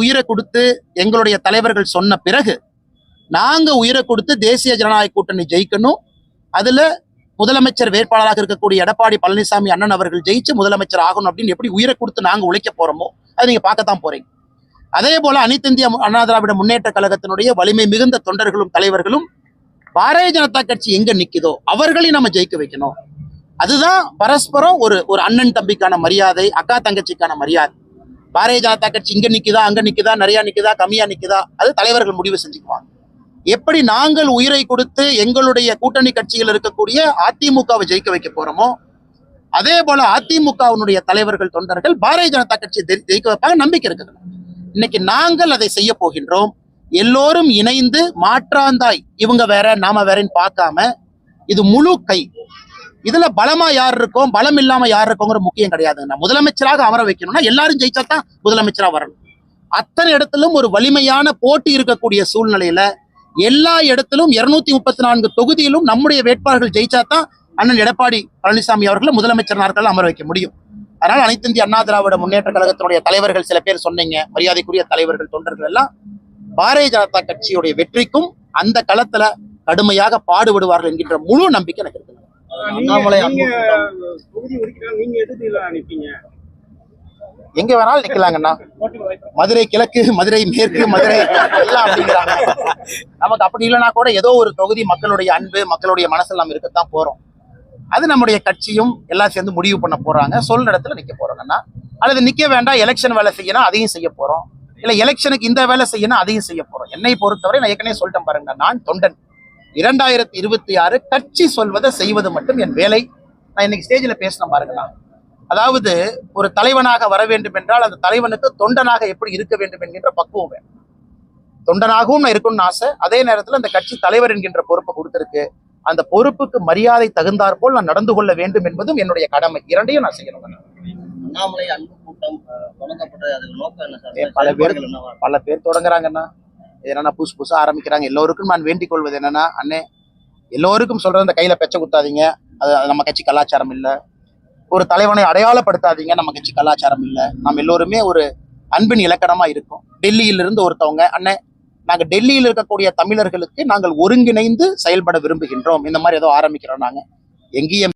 உயிரை கொடுத்து எங்களுடைய தலைவர்கள் சொன்ன பிறகு நாங்க உயிரை கொடுத்து தேசிய ஜனநாயக கூட்டணி ஜெயிக்கணும். அதுல முதலமைச்சர் வேட்பாளராக இருக்கக்கூடிய எடப்பாடி பழனிசாமி அண்ணன் அவர்கள் ஜெயிச்சு முதலமைச்சர் ஆகணும் அப்படின்னு எப்படி உயிரை கொடுத்து நாங்க உழைக்க போறோமோ அதை நீங்க பார்க்கத்தான் போறீங்க. அதே போல அனைத்திந்திய அண்ணா திராவிட முன்னேற்ற கழகத்தினுடைய வலிமை மிகுந்த தொண்டர்களும் தலைவர்களும் பாரதிய ஜனதா கட்சி எங்க நிக்குதோ அவர்களையும் நம்ம ஜெயிக்க வைக்கணும். அதுதான் பரஸ்பரம் ஒரு ஒரு அண்ணன் தம்பிக்கான மரியாதை அக்கா தங்கச்சிக்கான மரியாதை. பாரதிய ஜனதா கட்சி இங்க நிக்குதா அங்க நிக்குதா நிறைய நிக்குதா கம்மியா நிக்குதா? அது தலைவர்கள் முடிவு செஞ்சுக்குவாங்க. எப்படி நாங்கள் உயிரை கொடுத்து எங்களுடைய கூட்டணி கட்சியில் இருக்கக்கூடிய அதிமுகவை ஜெயிக்க வைக்க போறோமோ அதே போல அதிமுகவினுடைய தலைவர்கள் தொண்டர்கள் பாரதிய ஜனதா கட்சியை ஜெயிக்க வைப்பாங்க நம்பிக்கை இருக்குது. இன்னைக்கு நாங்கள் அதை செய்ய போகின்றோம். எல்லோரும் இணைந்து மாற்றாந்தாய் இவங்க வேற நாம வேறன்னு பார்க்காம இது முழு கை. இதுல பலமா யார் இருக்கோம்? பலம் இல்லாம யார் இருக்கோங்கிற முக்கியம் கிடையாது முதலமைச்சராக அமர வைக்கணும்னா எல்லாரும் ஜெயிச்சா தான் முதலமைச்சரா வரணும். அத்தனை இடத்திலும் ஒரு வலிமையான போட்டி இருக்கக்கூடிய சூழ்நிலையில எல்லா இடத்திலும் இருநூத்தி முப்பத்தி நான்கு தொகுதியிலும் நம்முடைய வேட்பாளர்கள் ஜெயிச்சா தான் அண்ணன் எடப்பாடி பழனிசாமி அவர்களை முதலமைச்சர் நாட்கள் அமர வைக்க முடியும். அதனால அனைத்து இந்திய அண்ணா திராவிட முன்னேற்ற கழகத்தினுடைய தலைவர்கள் சில பேர் சொன்னீங்க மரியாதைக்குரிய தலைவர்கள் தொண்டர்கள் எல்லாம். பாரதிய ஜனதா கட்சியுடைய வெற்றிக்கும் அந்த களத்துல கடுமையாக பாடுபடுவார்கள் என்கின்ற முழு நம்பிக்கை எனக்கு இருக்கு. அண்ணாமலை எங்க வேணாலும் நிக்கலாங்கண்ணா மதுரை கிழக்கு மதுரை மேற்கு மதுரை எல்லாம் அப்படிங்கிறாங்க. நமக்கு அப்படி இல்லைன்னா கூட ஏதோ ஒரு தொகுதி மக்களுடைய அன்பு மக்களுடைய மனசுல நம்ம இருக்கத்தான் போறோம். அது நம்முடைய கட்சியும் எல்லாம் சேர்ந்து முடிவு பண்ண போறாங்க. சொல்ற இடத்துல நிக்க போறாங்கன்னா அல்லது நிக்க வேண்டாம் எலெக்ஷன் வேலை செய்யணும் அதையும் செய்ய போறோம். இல்ல எலெக்ஷனுக்கு இந்த வேலை செய்யணும் அதையும் செய்ய போறோம். என்னை பொறுத்தவரை நான் ஏற்கனவே சொல்லிட்டேன் பாருங்க நான் தொண்டன். இரண்டாயிரத்தி இருபத்தி ஆறு கட்சி சொல்வதை செய்வது மட்டும் என் வேலை. நான் இன்னைக்கு ஸ்டேஜில் பேசினேன் பாருங்களா அதாவது ஒரு தலைவனாக வர வேண்டும் என்றால் அந்த தலைவனுக்கு தொண்டனாக எப்படி இருக்க வேண்டும் என்கின்ற பக்குவம் வேணும். தொண்டனாகவும் நான் இருக்கணும்னு ஆசை. அதே நேரத்தில் அந்த கட்சி தலைவர் என்கின்ற பொறுப்பை கொடுத்திருக்கு. அந்த பொறுப்புக்கு மரியாதை தகுந்தாற் போல் நான் நடந்து கொள்ள வேண்டும் என்பதும் என்னுடைய கடமை. இரண்டையும் நான் செய்யணும். அண்ணாமலை அன்பு கூட்டம் தொடங்கப்பட்டது. அது நோக்கம் என்ன சார்? பல பேர்? பல பேர் தொடங்குறாங்கண்ணா. என்னன்னா புதுசு புதுசாக ஆரம்பிக்கிறாங்க. எல்லோருக்கும் நான் வேண்டிக் கொள்வது என்னன்னா அண்ணே எல்லோருக்கும் சொல்கிற அந்த கையில் பெச்சை குத்தாதீங்க. அது நம்ம கட்சி கலாச்சாரம் இல்ல. ஒரு தலைவனை அடையாளப்படுத்தாதீங்க நம்ம கட்சி கலாச்சாரம் இல்ல. நம்ம எல்லோருமே ஒரு அன்பின் இலக்கணமா இருக்கும். டெல்லியிலிருந்து ஒருத்தவங்க அண்ணே நாங்க டெல்லியில் இருக்கக்கூடிய தமிழர்களுக்கு நாங்கள் ஒருங்கிணைந்து செயல்பட விரும்புகின்றோம். இந்த மாதிரி ஏதோ ஆரம்பிக்கிறோம் நாங்க. எங்கேயும்